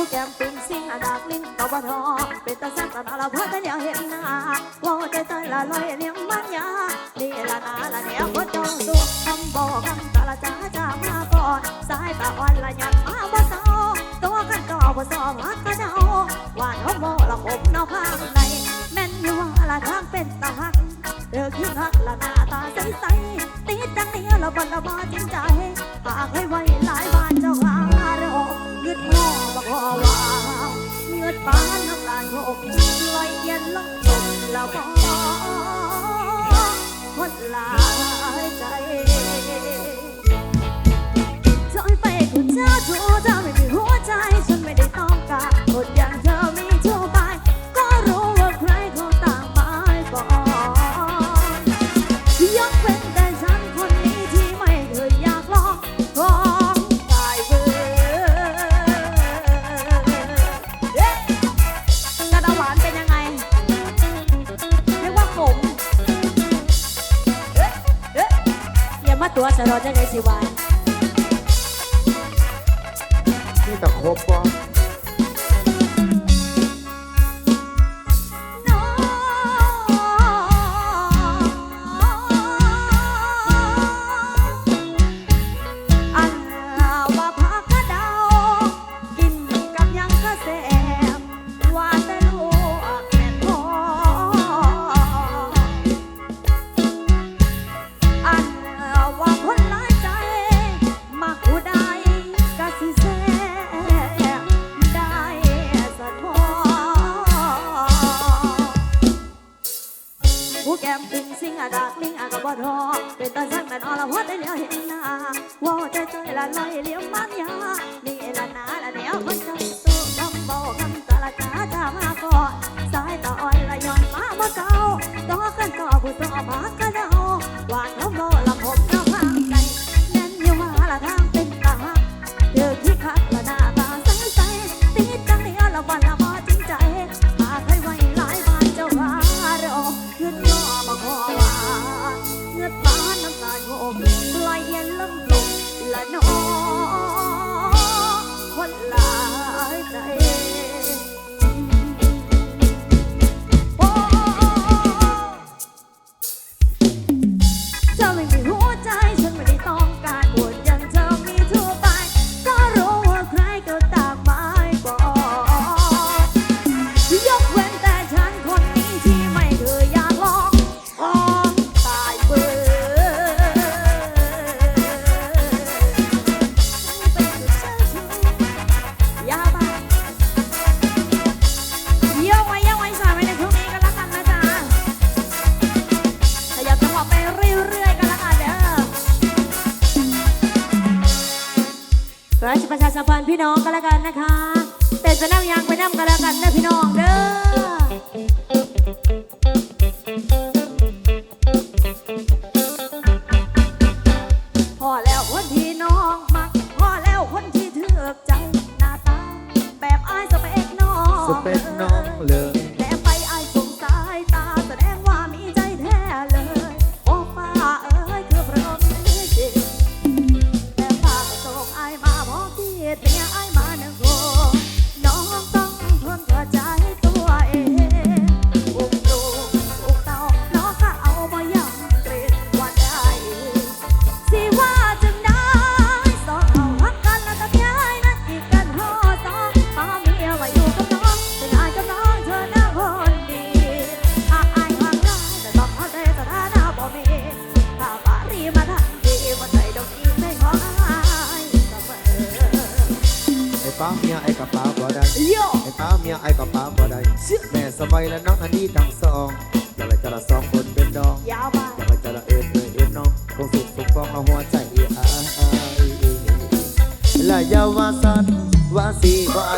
ผู้แก้มปิงสิงอาดากลิ้นกบทอเป็นตาแซ่บตาละพัดเนี่ยเห็นหน้าว่าใจใจละลอยเลี้ยงมันยานี่ละนาละเนี่ยวบ่จ้อตัวคำบอกคำตาละจ้าจ้ามาก่อนสายตาอ่อนละยันมาบ่เศร้ตัวกันก็บ่ซ้อมฮักก็เดาหวานหอมโมละผมนอกข้างในแม่นอยู่ว่าละทางเป็นตาหักเดือขี้หักละหน้าตาใสใสตีจังเนี่ยละบ่ละบ่จริงใจหากให้ไวหลายบานเจ้า คืดมอบ่พอว่าเมื่อตาน้ำตาลหกลอยเย็นลงจมแล้วก็คนลายใจ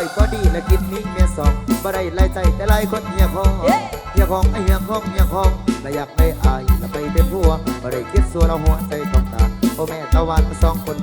อยก็ดีและกินนี้เมียสองบ่ได้ลายใจแต่ลายคนเฮียของเฮียของไอเฮียของเฮียของและอยากไปอายและไปเป็นผัวบ่ได้คิดสัวเราหัวใจต้องตาพ่อแม่ตะวันสองคน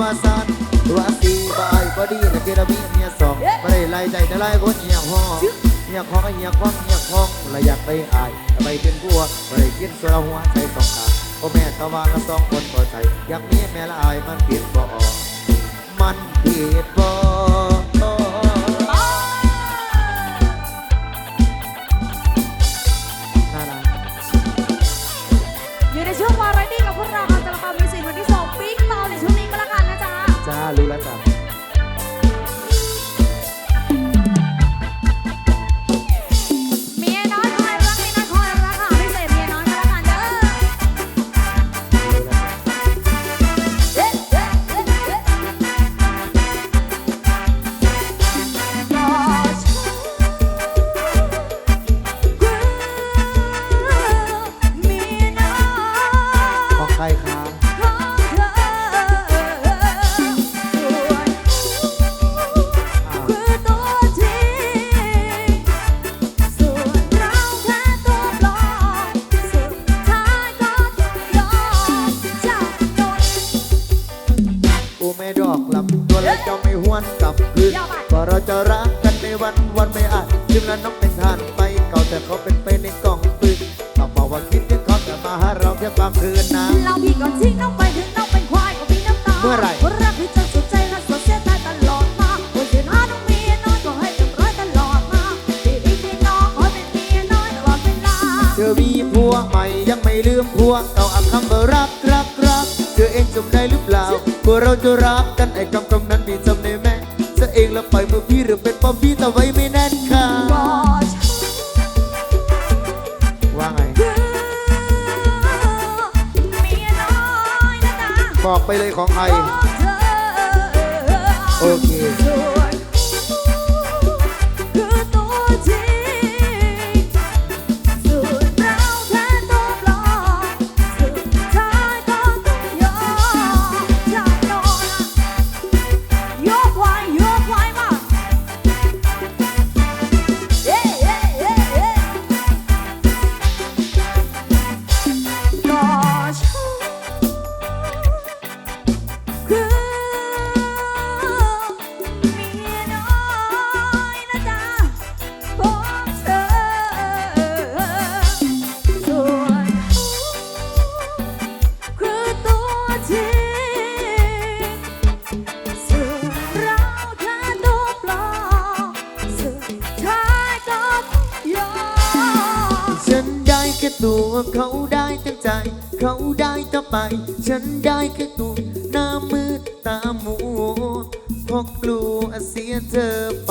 ว่าสันว่าสีบายบอดีแต่คือเรามีเมียสองไม่ได้ไล่ใจแต่ไล่คนเนี่ยห้องเนี่ยของเนี่ยของเนี่ยของเราอยากไปอายไปเป็นผัวไม่ได้กินสุราหัวใจสองขาพ่อแม่ตาวานเละสองคนพอใจอยากมีแม่ละอายมันเปลี่ยนบ่อมันเปลี่ยนบ่ เราแค่ความคืนนะ เราพี่ก่อนทิ้งน้องไปถึงน้องเป็นควายก็มีน้ำตาเมื่อไหร่คนรักที่จนสุดใจและสดเสียใจตลอดมาคนเสียหาน้องเมียน้อยก็ให้เต็มร้อยตลอดมาพี่พี่พี่น้องขอเป็นเมียน้อยตลอดเวลาเธอมีผัวใหม่ยังไม่ลืมผัวเก่าอักคำว่ารักรักรักเธอเองจำได้หรือเปล่าว่าเราจะรักกันไอ้คำคำนั้นพี่จำได้ไหมจะเองแล้วไปเมื่อพี่หรือเป็นป้อมพี่แต่ไว้ไม่แน่นค่ะ บอกไปเลยของใคร โอเค แค่ตัวเขาได้ทั้งใจ เขาได้ทั้งไป ฉันได้แค่ตัวหน้ามืดตามัวเพราะกลัวเสียเธอไป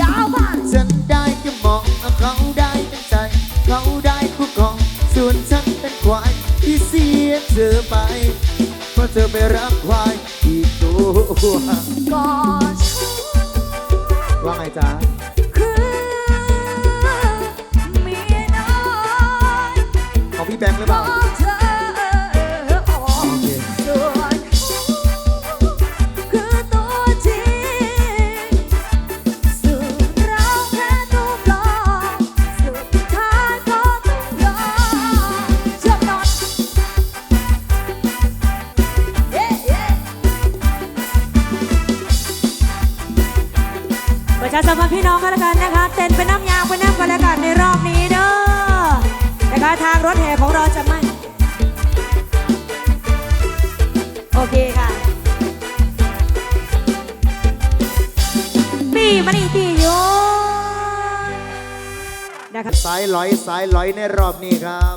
ยาวมากฉันได้แค่มองเขาได้ทั้งใจ เขาได้คู่ครองส่วนฉันเป็นควายที่เสียเธอไป เพราะเธอไปรักควายอีกตัวก็ฉันว่าไงจ๊ะ พี่แบงค์หรือเปล่าอเธออ๋อโอคนคือตัวจริงส่วนเราแค่ตัวปลอมสุดท้ายก็ต้องยอมเชื่อนเย้เย้ประชาสัมพันธ์พี่น้องกันแล้วกันนะคะ เต้นเป็นน้ำยางเป็นน้ำกันแล้วกันในรอบนี้ ท่าทางรถแห่ของเราจะไม่โอเคค่ะปีมันอีตีโยนะครับสายลอยสายลอยในรอบนี้ครับ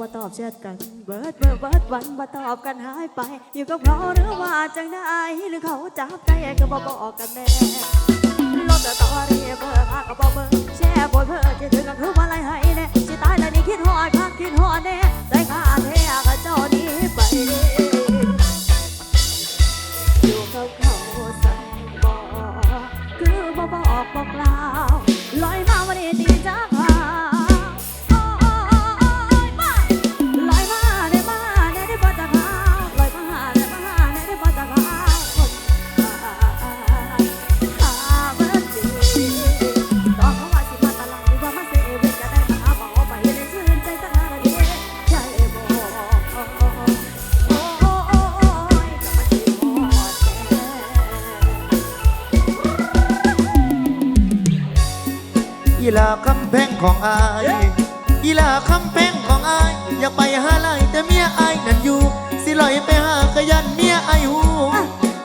ว่าตอบแชทกัน เบิร์ดเบอร์เบิร์ดวันมาตอบกันหายไป อยู่กับเขาหรือว่าจังได้หรือเขาจับใจก็บอกบอกกันแน่ลดแต่ตอรี่เบอร์พาก็บอกเบอร์แชร์บนเพื่อจะถึงกันคือว่าอะไรให้แน่สิตายแล้วนี่คิดหอดคักคิดหอดแน่ใจขาดแท้กับเจ้านี้ไปอยู่กับเขาสั่งบอกคือบ่บอกบอกกล่าวลอยมาวันนี้ตีจากายกีฬาคำแพงของอายอยากไปหาไลยแต่เมียอายนั่นอยู่ สิลอยไปหากะยันเมียอายหู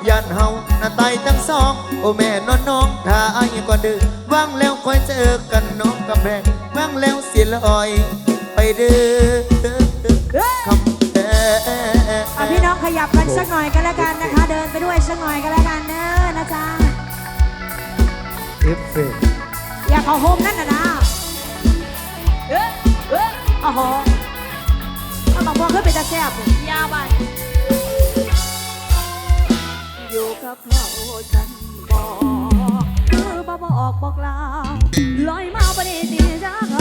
ยันเฮาหน้าไตทั้งสอง โอ้แม่นอนน้องถ้าอายก็ดื้อว่างแล้วคอยเจอกันน้องกำแพงว่างแล้วสิลอย ไปเด้อคำแพงอะพี่น้องขยับกันสักหน่อยกันแล้วกันนะคะ เดินไปด้วยสักหน่อยกันแล้วกันเนอะนะจ๊ะเอฟเฟกต์อย่าเขอโฮมนั่นนะนะ เอ๊ะเอ๊ะอ๋อเอาบอกเขาขึ้นไปตะแซ่บยาวไปอยู่กับเขาฉันบอกคือบ่บอกบอกลาลอยมาประเดี๋ยวจ้าค่ะ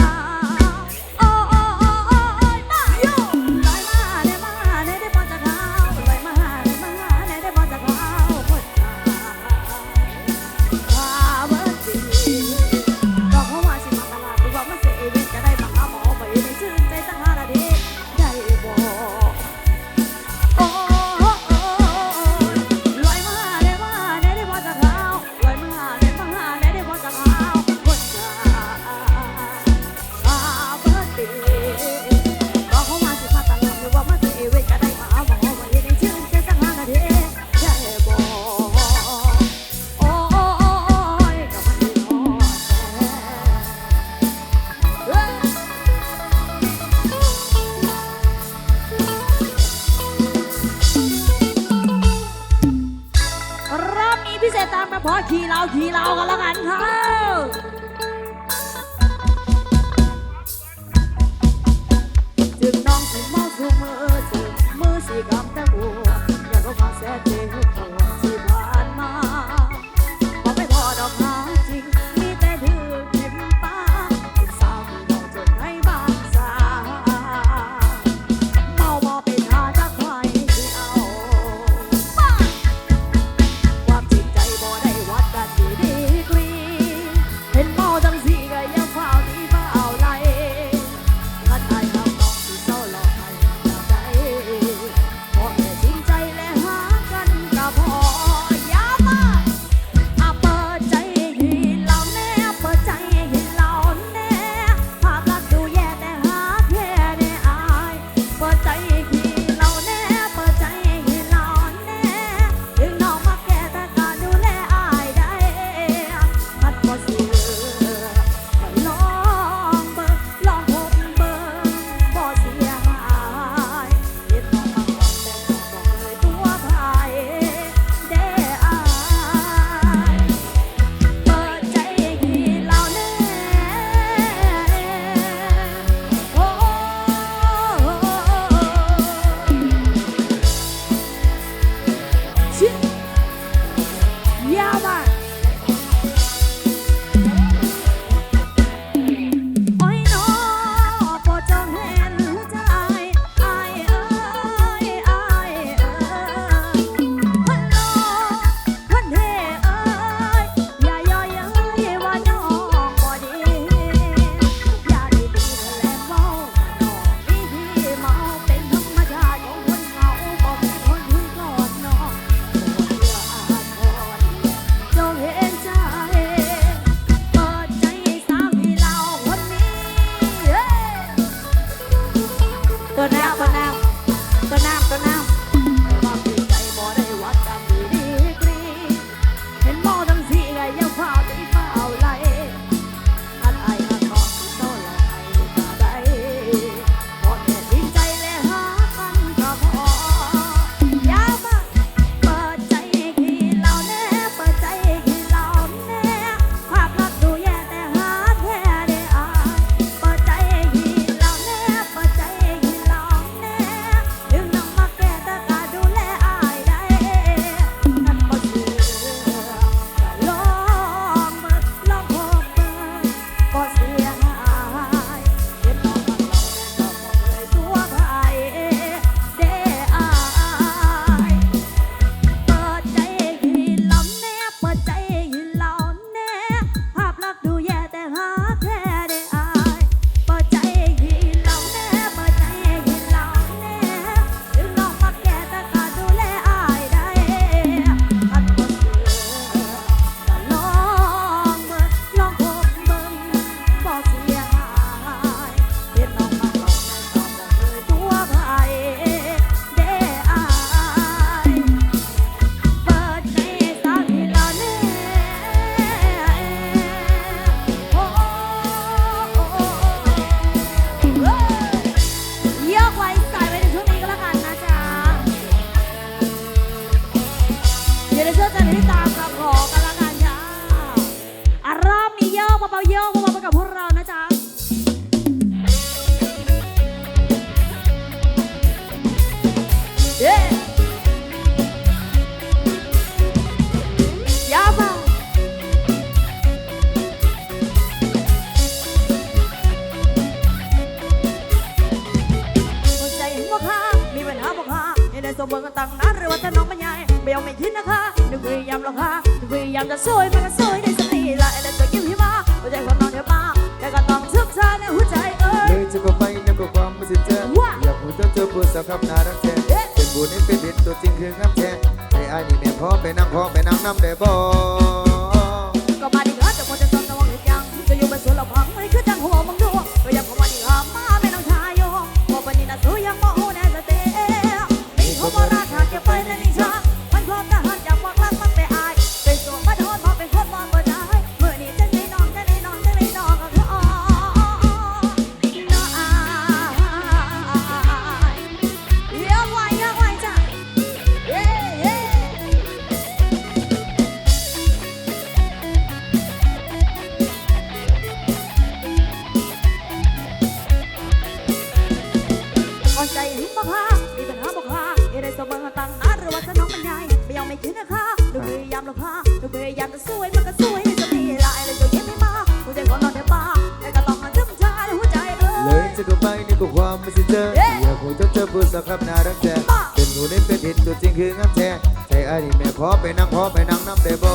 จะก็ไปนี่ก็ความไม่ใช่เธออยากคุยกับเธอพูดสักครับน่ารักแท้เป็นหนูเล่นเป็นหินตัวจริงคืองามแท้ใจไอ้นี่แม่พอไปนั่งพอไปนั่งน้ำเบโบ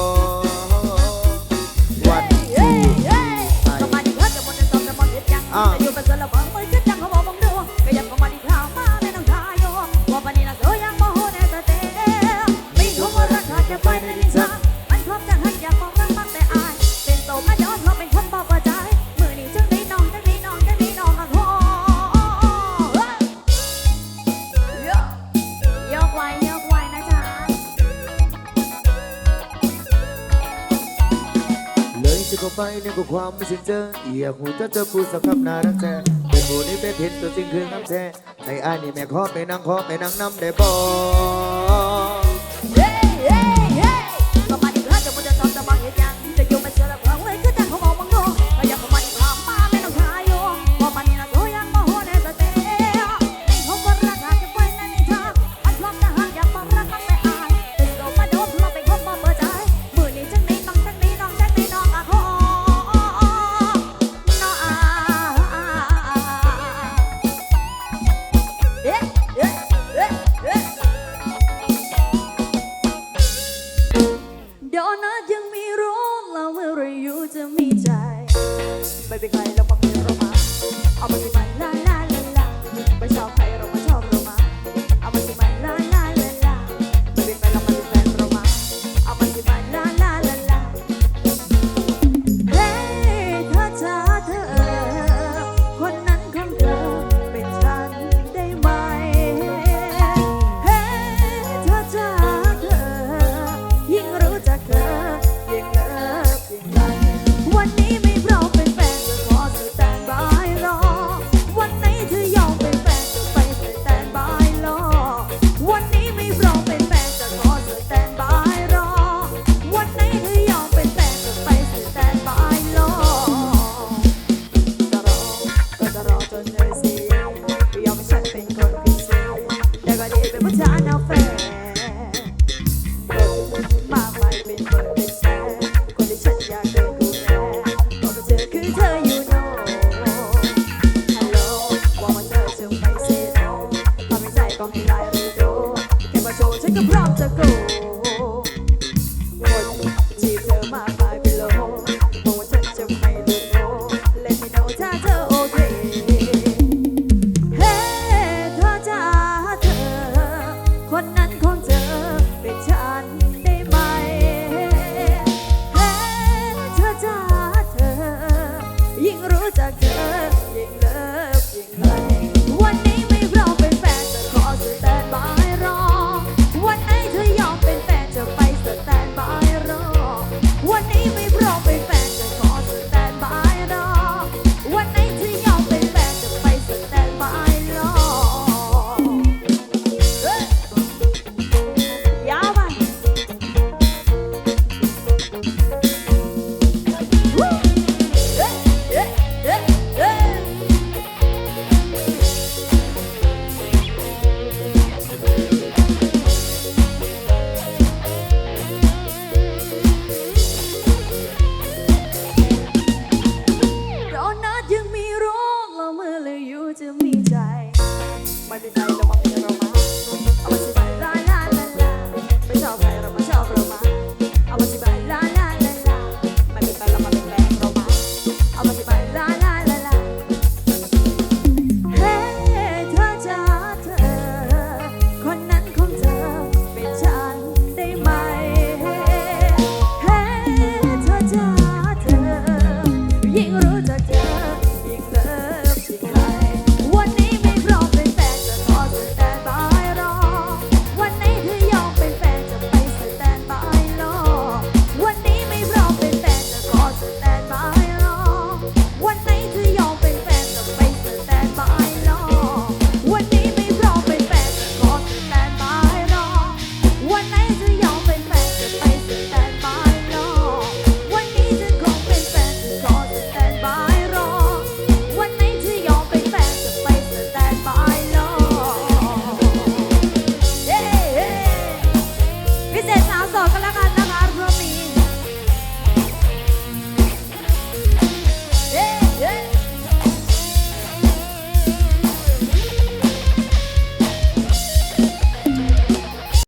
วันที่ไอ้ก็มาดีเธอจะมันจะต้อจะมันเห็นยังจะอยู่เป็นสลับบังไปคิดยัง ว้ในกัความไม่สิ้นเจอเอียหูจะเจอผู้สักคำน่ารักแท้เป็นผู้นี้เป็นเห็นตัวจริงคือน้ำแท้ในอ้ายนี่แม่ขอไปนั่งขอไปนั่งน้ำได้บ่ จะไม่ใจไม่เป็นไรแล้ว